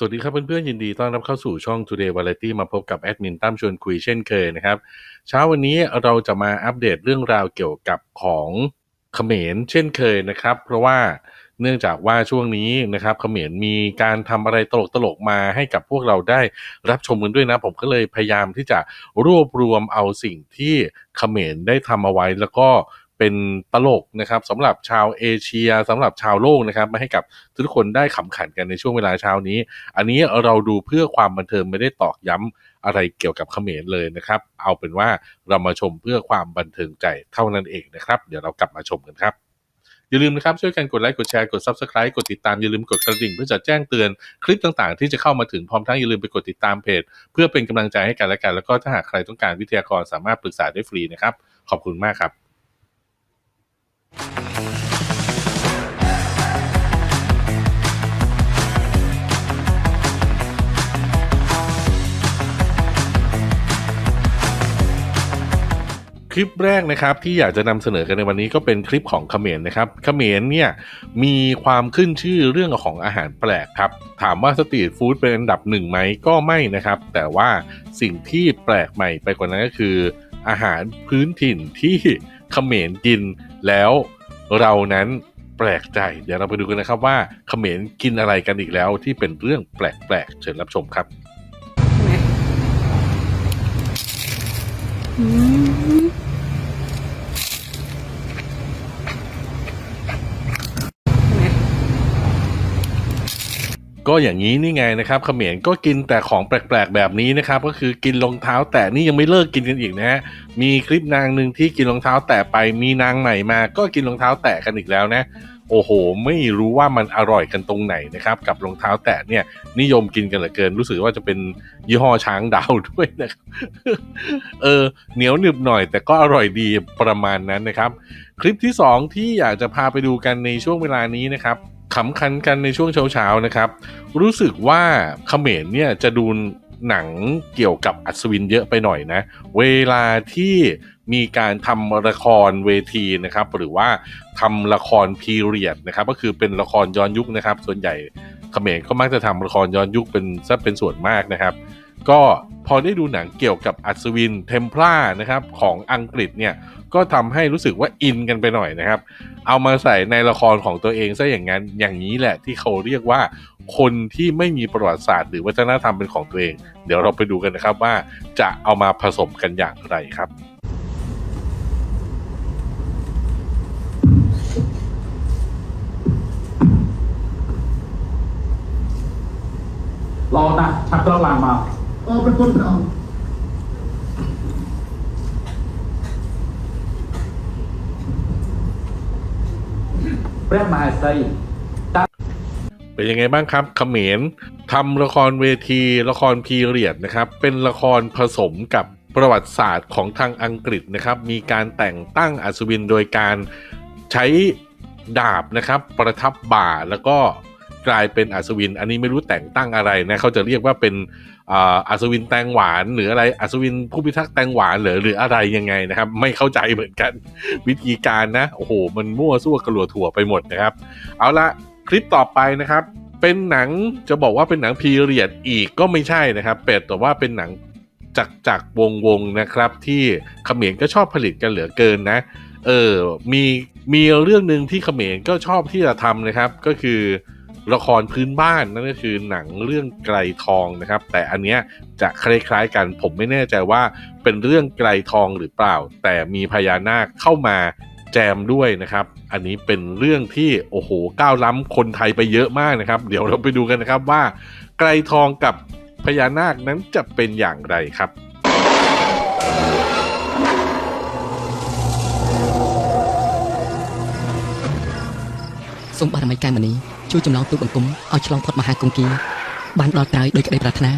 สวัสดีครับเพื่อนๆยินดีต้อนรับเข้าสู่ช่อง Today Variety มาพบกับแอดมินตั้มชวนคุยเช่นเคยนะครับ เช้าวันนี้เราจะมาอัปเดตเรื่องราวเกี่ยวกับของเขมรเช่นเคยนะครับ เพราะว่าเนื่องจากว่าช่วงนี้นะครับเขมรมีการทำอะไรตลกๆมาให้กับพวกเราได้รับชมกันด้วยนะ ผมก็เลยพยายามที่จะรวบรวมเอาสิ่งที่เขมรได้ทำเอาไว้แล้วก็ เป็นตลกนะครับสำหรับชาวเอเชียสำหรับชาวโลกนะครับมาให้กับทุกคนได้ขำขันกันในช่วงเวลาเช้านี้ อันนี้เราดูเพื่อความบันเทิงไม่ได้ตอกย้ำอะไรเกี่ยวกับเขมรเลยนะครับ เอาเป็นว่าเรามาชมเพื่อความบันเทิงใจเท่านั้นเองนะครับ เดี๋ยวเรากลับมาชมกันครับอย่าลืมนะครับ ช่วยกันกดไลค์กดแชร์กด Subscribe กดติดตาม อย่าลืมกดกระดิ่งเพื่อจะแจ้งเตือนคลิปต่างๆ ที่จะเข้ามาถึงพร้อมทั้งอย่าลืมไปกดติดตามเพจ เพื่อเป็นกำลังใจให้กันและกัน แล้วก็ถ้าหากใครต้องการวิทยากรสามารถปรึกษาได้ฟรีนะครับ ขอบคุณมากครับ คลิปแรกนะครับที่อยากจะนำเสนอกันในวันนี้ก็เป็นคลิปของเขมรนะครับเขมรเนี่ยมีความขึ้นชื่อเรื่องของอาหารแปลกครับ ถามว่าสตรีทฟู้ดเป็นอันดับหนึ่งไหมก็ไม่นะครับ แต่ว่าสิ่งที่แปลกใหม่ไปกว่านั้นก็คือ อาหารพื้นถิ่นที่เขมรกิน แล้วเรานั้นแปลกใจ เดี๋ยวเราไปดูกันนะครับว่าเขมรกินอะไรกันอีกแล้วที่เป็นเรื่องแปลกๆ เชิญรับชมครับ อืม ก็อย่างนี้นี่ไงนะครับเขมรก็กินแต่ของแปลกๆแบบนี้นะครับ ก็คือกินรองเท้าแตะนี่ยังไม่เลิกกินกันอีกนะฮะมีคลิปนางหนึ่งที่กินรองเท้าแตะไปมีนางใหม่มาก็กินรองเท้าแตะกันอีกแล้วนะ โอ้โห ไม่รู้ว่ามันอร่อยกันตรงไหนนะครับ กับรองเท้าแตะเนี่ยนิยมกินกันเหลือเกิน รู้สึกว่าจะเป็นยี่ห้อช้างดาวด้วยนะครับเออเหนียวหนึบหน่อย แต่ก็อร่อยดีประมาณนั้นนะครับ คลิปที่สองที่อยากจะพาไปดูกันในช่วงเวลานี้นะครับ ขำคันกันในช่วงเช้าๆนะครับ รู้สึกว่าเขมรเนี่ยจะดูหนังเกี่ยวกับอัศวินเยอะไปหน่อยนะ เวลาที่มีการทำละครเวทีนะครับ หรือว่าทำละครพีเรียดนะครับ ก็คือเป็นละครย้อนยุคนะครับ ส่วนใหญ่เขมรก็มักจะทำละครย้อนยุคเป็นซะเป็นส่วนมากนะครับ ก็พอได้ดูหนังเกี่ยวกับอัศวินเทมเพลานะครับของอังกฤษเนี่ยก็ทำให้รู้สึกว่าอินกันไปหน่อยนะครับ เอามาใส่ในละครของตัวเองซะอย่างนั้นอย่างนี้แหละที่เขาเรียกว่า คนที่ไม่มีประวัติศาสตร์ หรือวัฒนธรรมเป็นของตัวเอง เดี๋ยวเราไปดูกันนะครับว่าจะเอามาผสมกันอย่างไรครับรอนะชักกระลามา ออกเป็นคนเก่าพระมหาไซเป็นยังไงบ้างครับเขมรทำละครเวที ละครพีเรียดนะครับ เป็นละครผสมกับประวัติศาสตร์ของทางอังกฤษนะครับ มีการแต่งตั้งอัศวินโดยการใช้ดาบนะครับ ประทับบ่าแล้วก็ กลายเป็นอัศวิน อันนี้ไม่รู้แต่งตั้งอะไรนะเขาจะเรียกว่าเป็นอัศวินแตงหวานหรืออะไรอัศวินผู้พิทักษ์แตงหวานหรือหรืออะไรยังไงนะครับ ไม่เข้าใจเหมือนกันวิธีการนะโอ้โหมันมั่วซั่วกระหลัวถั่วไปหมดนะครับ เอาละคลิปต่อไปนะครับ เป็นหนังจะบอกว่าเป็นหนังพีเรียดอีกก็ไม่ใช่นะครับ เป็ดแต่ว่าเป็นหนังจากจากวงวงๆนะครับ ที่เขมรก็ชอบผลิตกันเหลือเกินนะเออมีมีเรื่องหนึ่งที่เขมรก็ชอบที่จะทำนะครับ ก็คือ ละครพื้นบ้านนั่นก็คือหนังเรื่องไกลทองนะครับ แต่อันเนี้ยจะคล้ายๆกันผมไม่แน่ใจว่าเป็นเรื่องไกลทองหรือเปล่า แต่มีพญานาคเข้ามาแจมด้วยนะครับ อันนี้เป็นเรื่องที่โอ้โหก้าวล้ำคนไทยไปเยอะมากนะครับ เดี๋ยวเราไปดูกันนะครับว่า ไกลทองกับพญานาคนั้นจะเป็นอย่างไรครับสมบัติไม่แก้มาที ช่วยจำลองตู้บังกุมเอาฉลองพอดมาหากรุงกีบ้านรอดตายโดยกระไดปรารถนา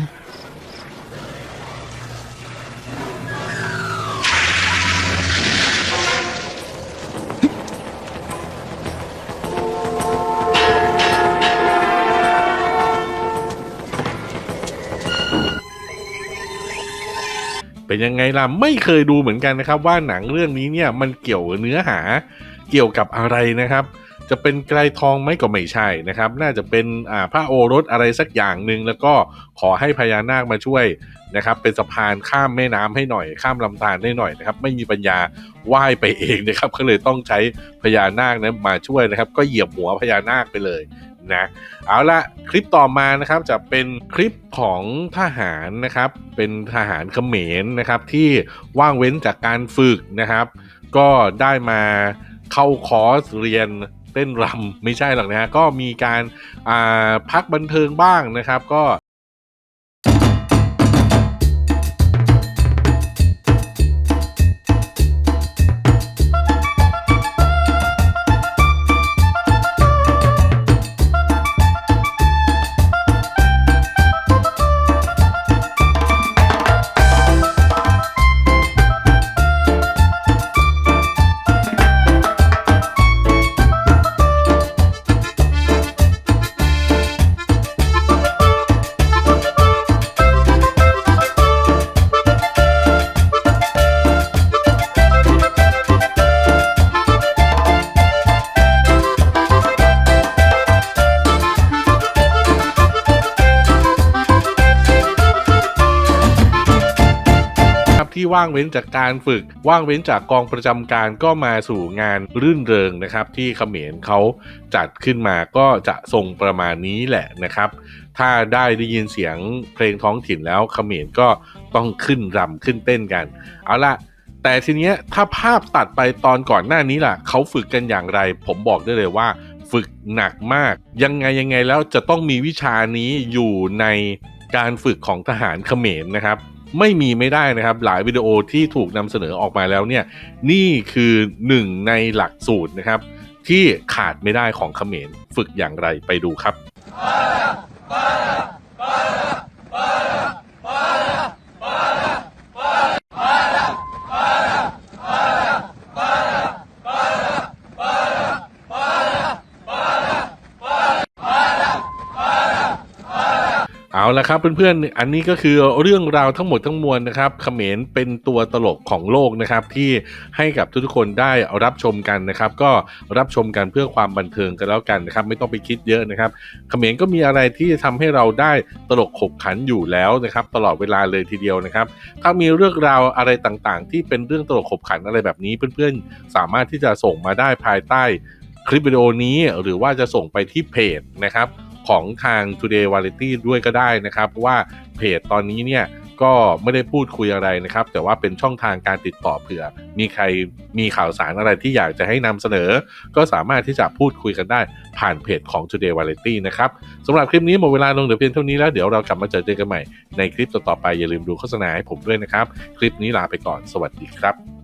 เป็นยังไงล่ะไม่เคยดูเหมือนกันนะครับ ว่าหนังเรื่องนี้เนี่ยมันเกี่ยวเนื้อหาเกี่ยวกับอะไรนะครับ จะเป็นไกรทองไหมก็ไม่ใช่นะครับ น่าจะเป็นอ่าพระโอรสอะไรสักอย่างหนึ่งแล้วก็ขอให้พญานาคมาช่วยนะครับ เป็นสะพานข้ามแม่น้ำให้หน่อย ข้ามลำธารให้หน่อยนะครับ ไม่มีปัญญาว่ายไปเองนะครับ ก็เลยต้องใช้พญานาคนะมาช่วยนะครับ ก็เหยียบหัวพญานาคไปเลยนะเอาละคลิปต่อมานะครับจะเป็นคลิปของทหารนะครับ เป็นทหารเขมรนะครับที่ว่างเว้นจากการฝึกนะครับ ก็ได้มาเข้าคอร์สเรียน เต้นรำไม่ใช่หรอกนะฮะก็มีการาพักบันเทิงบ้างนะครับ ก็ ว่างเว้นจากการฝึก ว่างเว้นจากกองประจำการก็มาสู่งานรื่นเริงนะครับ ที่เขมรเขาจัดขึ้นมาก็จะทรงประมาณนี้แหละนะครับ ถ้าได้ได้ยินเสียงเพลงท้องถิ่นแล้วเขมรก็ต้องขึ้นรำขึ้นเต้นกัน เอาละแต่ทีเนี้ยถ้าภาพตัดไปตอนก่อนหน้านี้ล่ะเขาฝึกกันอย่างไร ผมบอกได้เลยว่าฝึกหนักมาก ยังไงยังไงแล้วจะต้องมีวิชานี้อยู่ในการฝึกของทหารเขมรนะครับ ไม่มีไม่ได้นะครับ หลายวิดีโอที่ถูกนำเสนอออกมาแล้วเนี่ยนี่คือหนึ่งในหลักสูตรนะครับ ที่ขาดไม่ได้ของเขมรฝึกอย่างไรไปดูครับ ละครับเพื่อนๆ อันนี้ก็คือเรื่องราวทั้งหมดทั้งมวลนะครับเขมรเป็นตัวตลกของโลกนะครับ ที่ให้กับทุกๆคนได้รับชมกันนะครับ ก็รับชมกันเพื่อความบันเทิงกันแล้วกันนะครับ ไม่ต้องไปคิดเยอะนะครับเขมรก็มีอะไรที่ทำให้เราได้ตลกขบขันอยู่แล้วนะครับ ตลอดเวลาเลยทีเดียวนะครับ ถ้ามีเรื่องราวอะไรต่างๆ ที่เป็นเรื่องตลกขบขันอะไรแบบนี้เพื่อนๆ สามารถที่จะส่งมาได้ภายใต้คลิปวิดีโอนี้หรือว่าจะส่งไปที่เพจนะครับ ของทาง Today Variety ด้วยก็ได้นะครับเพราะว่าเพจตอนนี้เนี่ยก็ไม่ได้พูดคุยอะไรนะครับ แต่ว่าเป็นช่องทางการติดต่อเผื่อ มีใครมีข่าวสารอะไรที่อยากจะให้นำเสนอ ก็สามารถที่จะพูดคุยกันได้ผ่านเพจของ Today Variety นะครับสำหรับคลิปนี้หมดเวลาลงเหลือเพียงเท่านี้แล้วเดี๋ยวเรากลับมาเจอเจอกันใหม่ในคลิปต่อๆไปอย่าลืมดูโฆษณาให้ผมด้วยนะครับ คลิปนี้ลาไปก่อนสวัสดีครับ